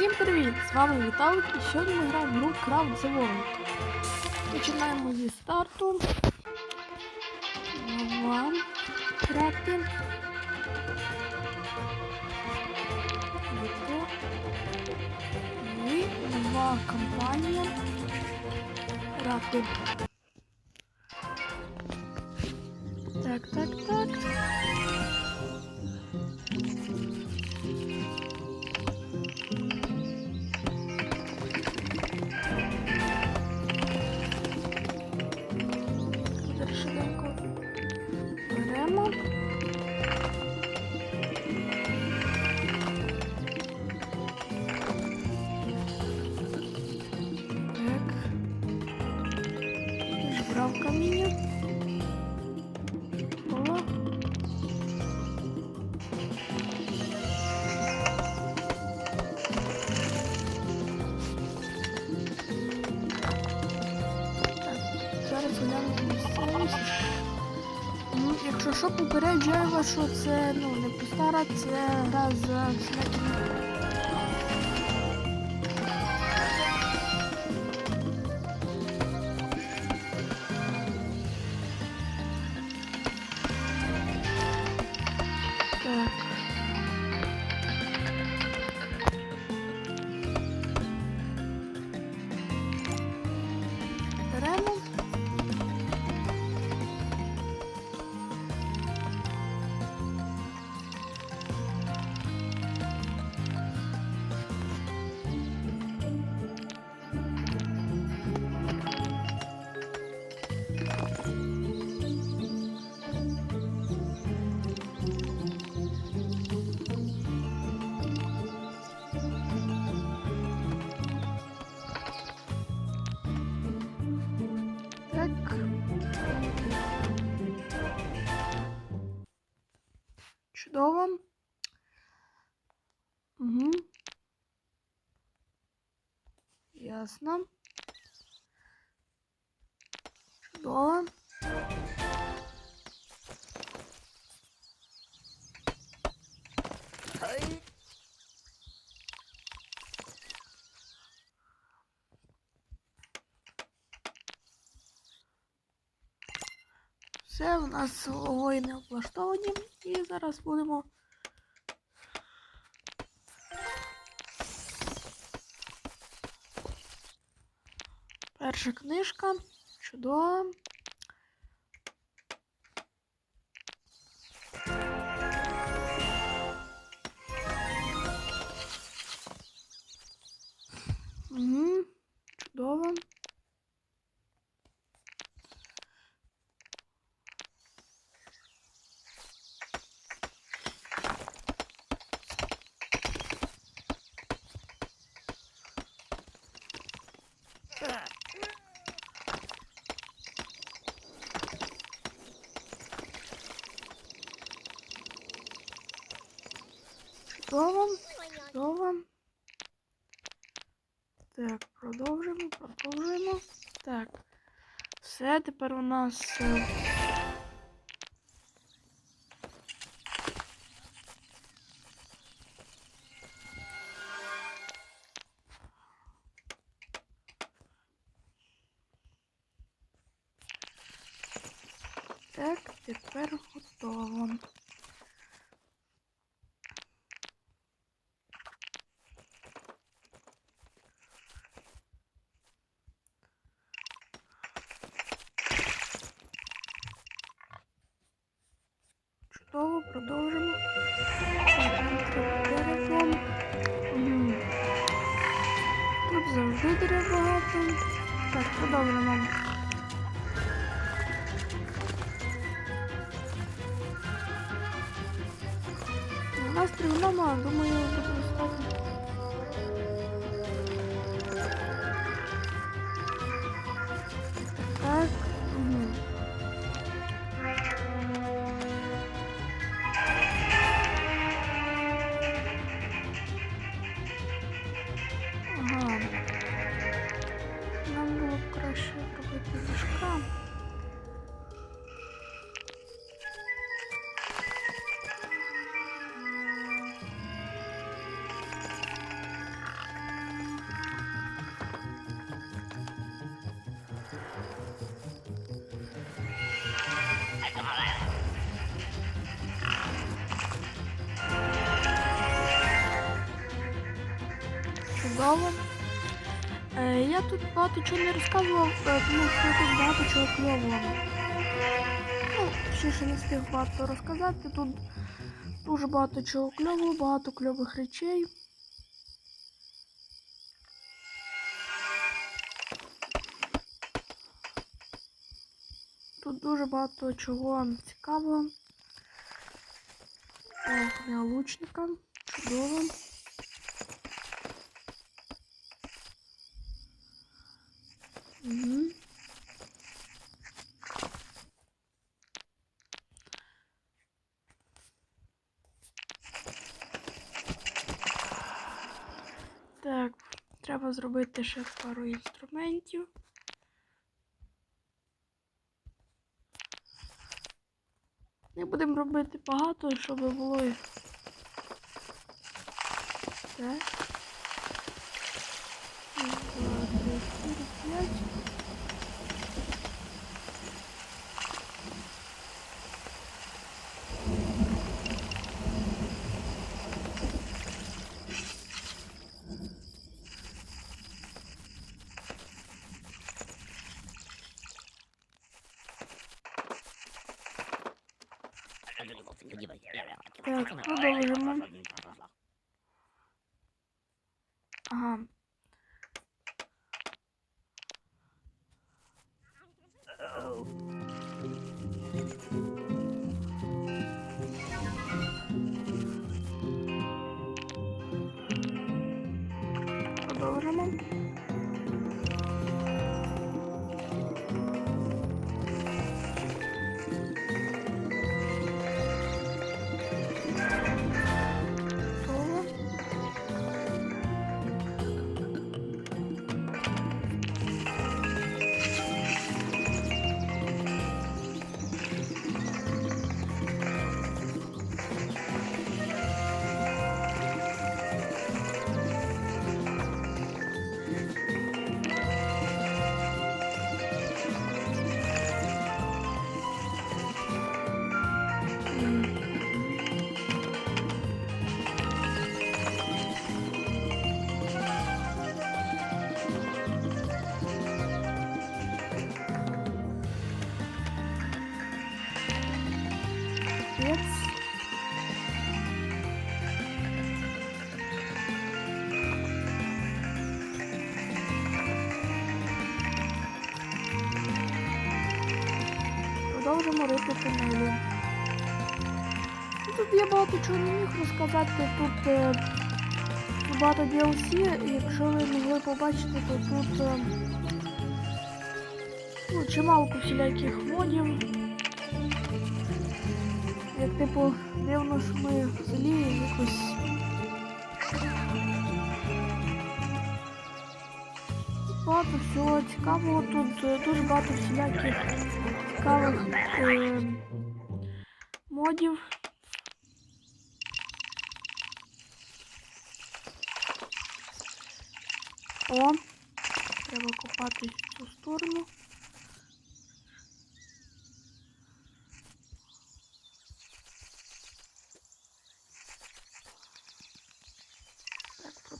Всім привіт! З вами Віталик і сьогодні ми граємо в гру Craft the World. Починаємо зі старту. Нова. Крафтинг. І нова компанія. Крафтинг. Каміння. О. Зараз глянемо місцевість. Ну, якщо що, попереджаю вас, що це ну, не постара, це гра з всілякими. Ясно. Чудово. Все, у нас воїни облаштовані і зараз будемо. Перша книжка. Чудово. Чудово, чудово. Так, продовжуємо, продовжуємо. Так. Все, тепер у нас. е, Так, тепер готово. Багато чого не розказував, е, тому що тут багато чого кльового. Ну, ще ще не встиг багато розказати. Тут дуже багато чого кльового, багато кльових речей. Тут дуже багато чого цікавого. О, я лучника. Чудово. Так, треба зробити ще пару інструментів. Не будемо робити багато, щоб було. Так. Раз, два, три, чотири, п'ять. Так, продовжимо. Ага. Продовжимо. Готово. Капець. Продовжимо рити тунелі. Тут я багато чого не міг розказати. Тут е, багато DLC, якщо ви могли побачити, то тут е, ну, чималко всіляких модів. Як типу дивно, що ми в селі якось. Багато всього цікавого тут е, дуже багато всіляких цікавих е, модів. О, треба копати в цю сторону.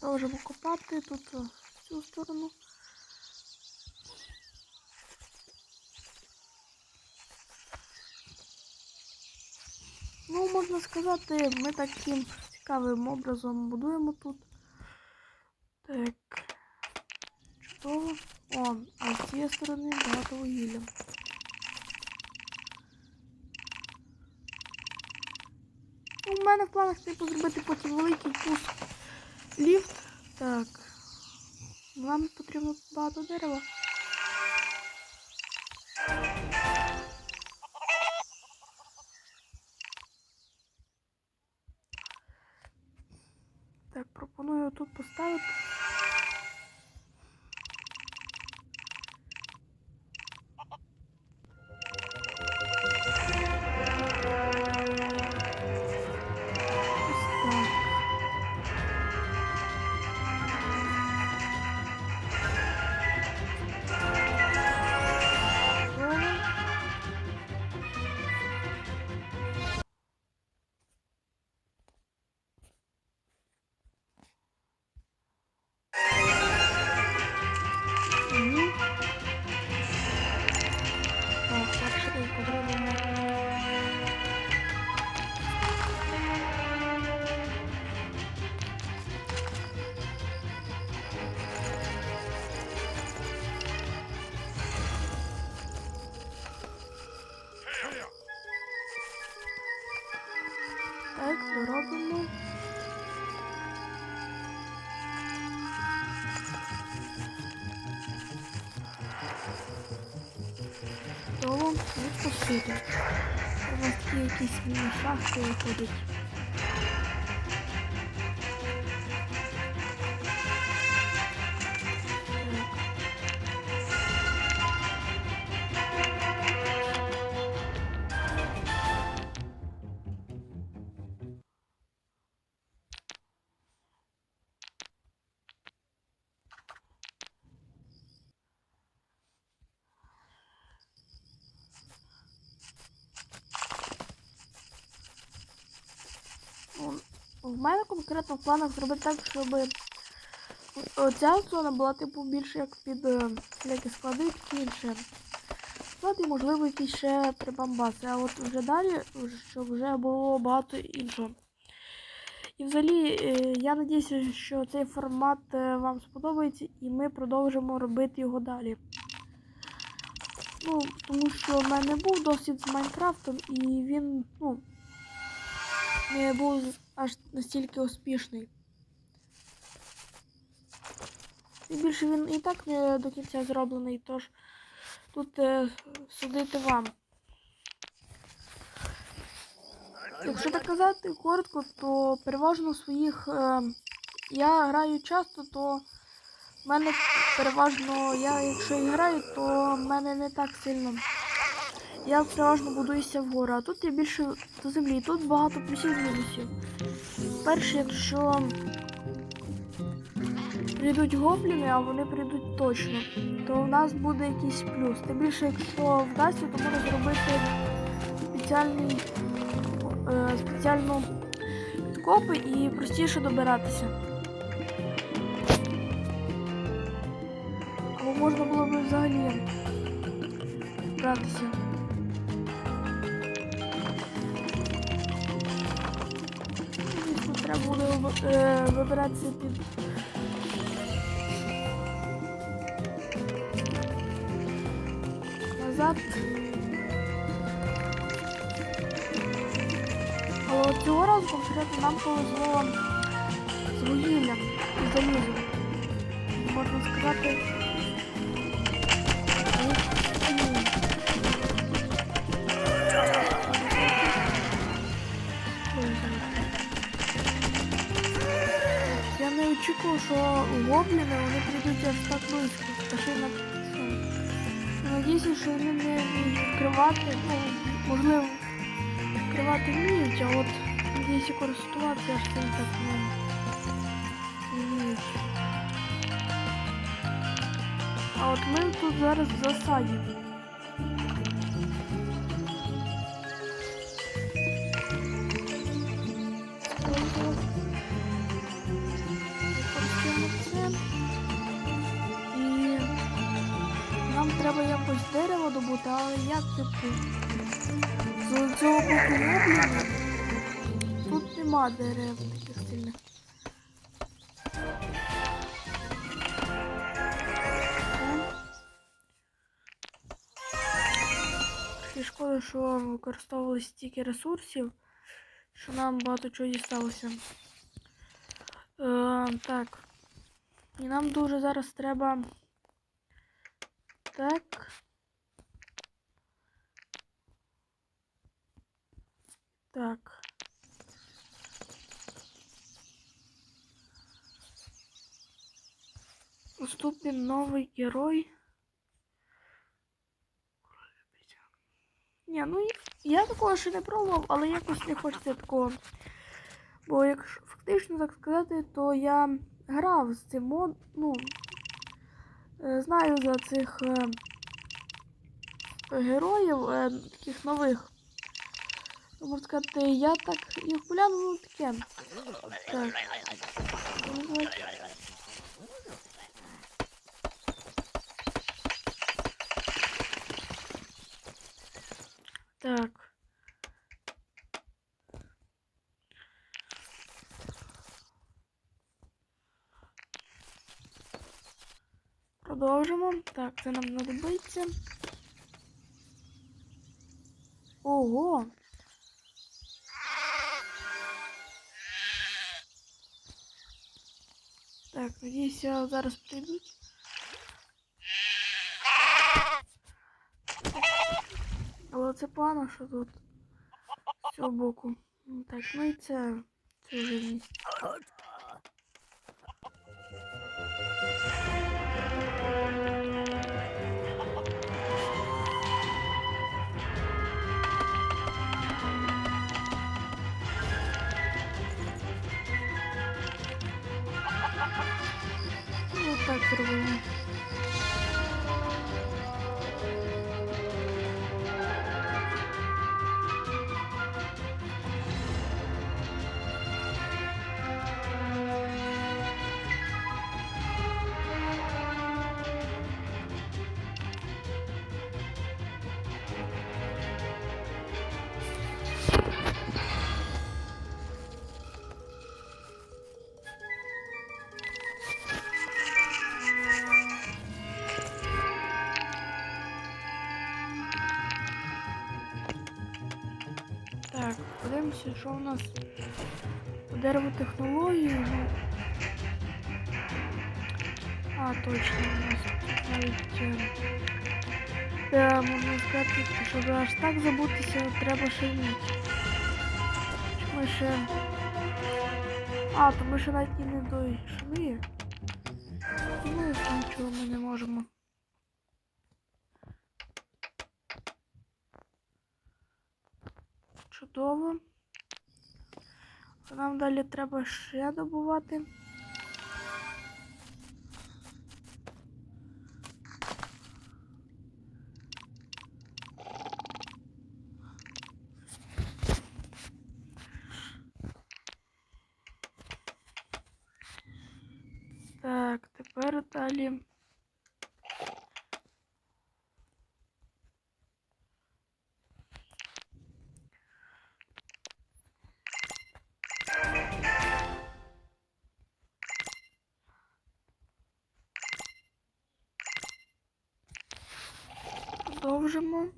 Продовжимо копати тут о, в цю сторону. Ну, можна сказати, ми таким цікавим образом будуємо тут. Так. Чудово. О, а з цієї сторони багато вугілля. Ну, У мене в планах типу зробити потім великий пуск ліфт. Так. Вам потрібно багато дерева. Відпустити. У якісь міні-шахти виходять. Мене конкретно в планах зробити так, щоб оця зона була типу більше як під е, всілякі склади, такі інше. Склад і можливо якісь ще прибамбаси. А от вже далі, щоб вже було багато іншого. І взагалі, е, я надіюся, що цей формат е, вам сподобається і ми продовжимо робити його далі. Ну, тому що в мене був досвід з Майнкрафтом і він, ну, не був аж настільки успішний. І більше він і так не до кінця зроблений, тож тут е, судити вам. Якщо так казати коротко, то переважно своїх е, я граю часто, то в мене переважно, я якщо і граю, то в мене не так сильно. Я переважно будуюся вгору, а тут я більше до землі. Тут багато плюсів мінусів. Перше, якщо прийдуть гобліни, а вони прийдуть точно, то в нас буде якийсь плюс. Тим більше, якщо вдасться, то можна зробити спеціальний, е, спеціальну підкопи і простіше добиратися. Або можна було б взагалі братися. Е, під. Назад. Але цього разу конкретно нам повезло з вугіллям і залізом. Можна сказати. Що гобліни вони прийдуть аж так близько. Та ще й на це. Надіюся, що вони не відкривати, ну, можливо, відкривати вміють, а от надіюся користуватися аж цим так не, вміють. А от ми тут зараз в засаді. Треба якось дерево добути, але як типу з цього боку гобліна тут нема дерев таких сильних. І шкода, що використовували стільки ресурсів, що нам багато чого дісталося. Е, так. І нам дуже зараз треба. Так. Так. Уступим новий герой. Ні, ну я такого ще не пробував, але якось не хочеться такого. Бо якщо фактично так сказати, то я грав з цим мод, ну, знаю за цих е, героїв, е, таких нових. Можна сказати, я так глянув, ну таке. Так. Так. Продовжимо. Так, це нам знадобиться. Ого! Так, надіюся, зараз прийдуть. Але це погано, що тут з цього боку. Ну, Так, ну і це, це живність. Ну, Подивимося, що у нас по дереву технології. Ну... А, точно, у нас навіть. е, можна сказати, щоб аж так забутися, треба ще ніч. Ми ще. А, то ми ще навіть не дійшли. Ну, нічого ми не можемо. Чудово. Нам далі треба ще добувати. Так, тепер далі. Продовжимо. Ну,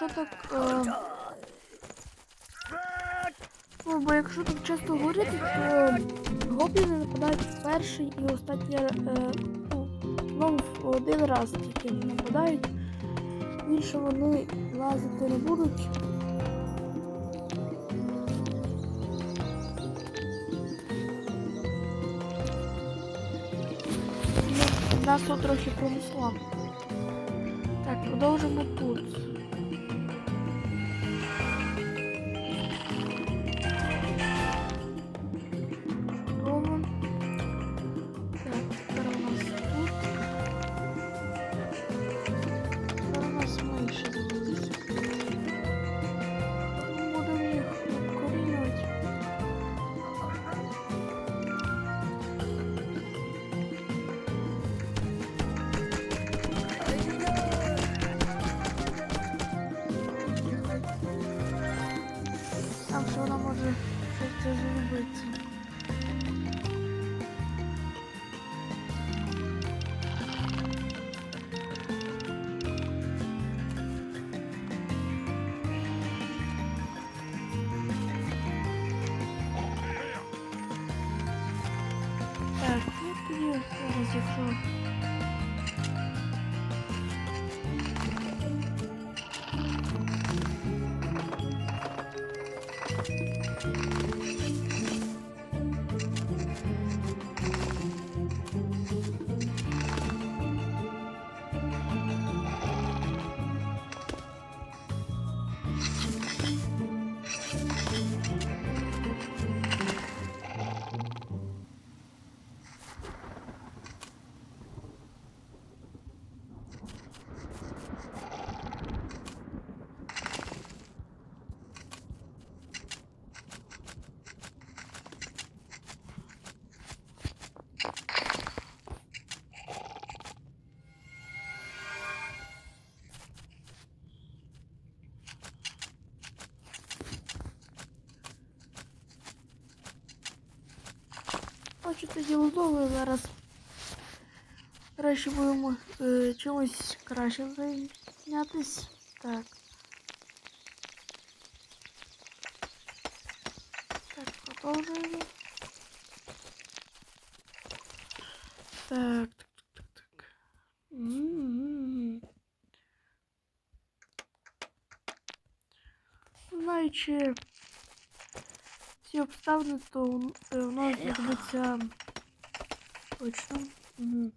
якщо так. Е... Ну, бо якщо так часто говорити, то гобліни нападають перший і останній е, ну, в один раз тільки нападають. Більше вони лазити не будуть. Ну, Нас тут трохи пронесло. Так, продовжимо тут. from Бачите, діло довго зараз. Краще будемо е, чимось краще зайнятись. Так. Так, продовжуємо. Так, так, так, так, так. М-м-м. Знаючи ці обставини, то у- е, у нас знадобиться точно. Угу.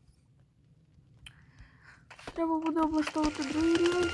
Треба буде облаштовувати другий рівень.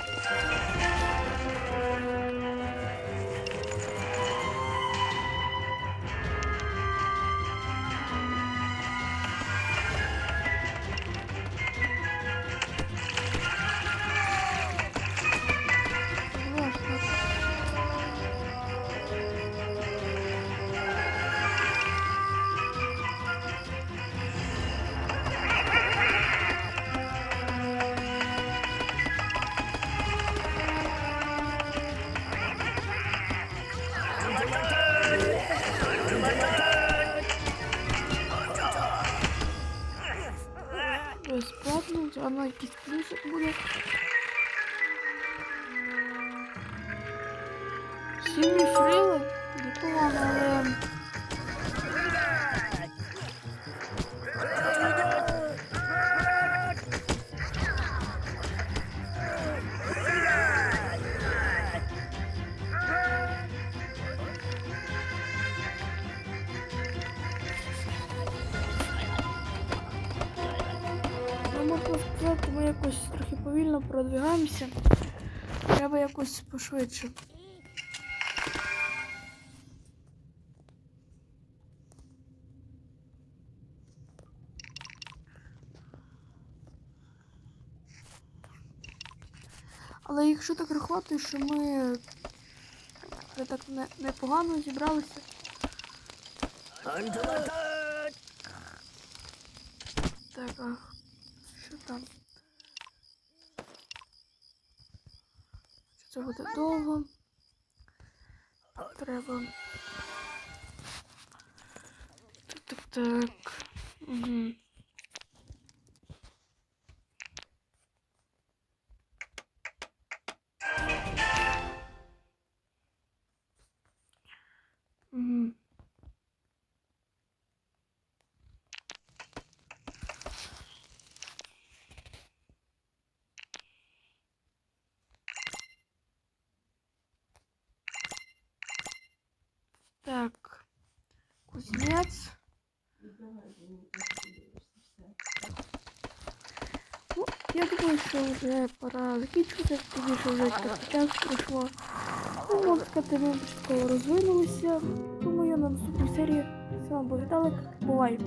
Ми якось трохи повільно продвигаємося. Треба якось пошвидше. Але якщо так рахувати, що ми так не, непогано зібралися. Так, а що там? Це буде довго? Треба. Так, так, так. Угу. Ну, я думаю, що вже пора закінчувати, тому що вже так час пройшло. Ну, можна сказати, ми частково розвинулися. Думаю, на наступній серії з вами був Віталик. Бувай!